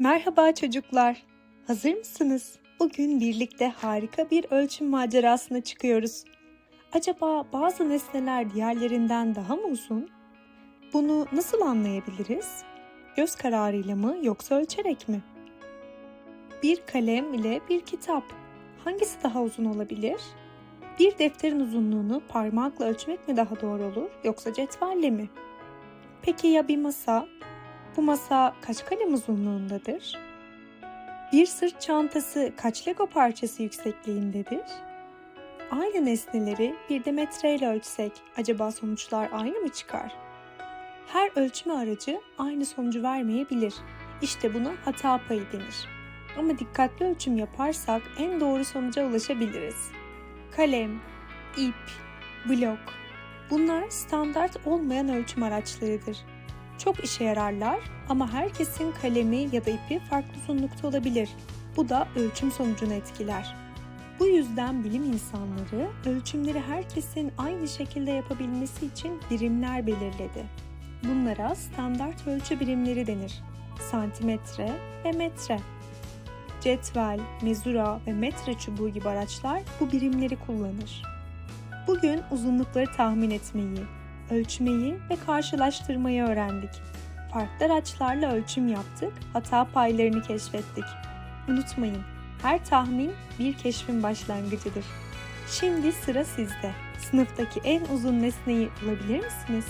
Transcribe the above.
Merhaba çocuklar. Hazır mısınız? Bugün birlikte harika bir ölçüm macerasına çıkıyoruz. Acaba bazı nesneler diğerlerinden daha mı uzun? Bunu nasıl anlayabiliriz? Göz kararıyla mı yoksa ölçerek mi? Bir kalem ile bir kitap. Hangisi daha uzun olabilir? Bir defterin uzunluğunu parmakla ölçmek mi daha doğru olur yoksa cetvelle mi? Peki ya bir masa? Bu masa kaç kalem uzunluğundadır? Bir sırt çantası kaç Lego parçası yüksekliğindedir? Aynı nesneleri bir de metreyle ölçsek acaba sonuçlar aynı mı çıkar? Her ölçme aracı aynı sonucu vermeyebilir. İşte buna hata payı denir. Ama dikkatli ölçüm yaparsak en doğru sonuca ulaşabiliriz. Kalem, ip, blok bunlar standart olmayan ölçüm araçlarıdır. Çok işe yararlar ama herkesin kalemi ya da ipi farklı uzunlukta olabilir. Bu da ölçüm sonucunu etkiler. Bu yüzden bilim insanları ölçümleri herkesin aynı şekilde yapabilmesi için birimler belirledi. Bunlara standart ölçü birimleri denir. Santimetre ve metre. Cetvel, mezura ve metre çubuğu gibi araçlar bu birimleri kullanır. Bugün uzunlukları tahmin etmeyi, ölçmeyi ve karşılaştırmayı öğrendik. Farklı araçlarla ölçüm yaptık, hata paylarını keşfettik. Unutmayın, her tahmin bir keşfin başlangıcıdır. Şimdi sıra sizde. Sınıftaki en uzun nesneyi bulabilir misiniz?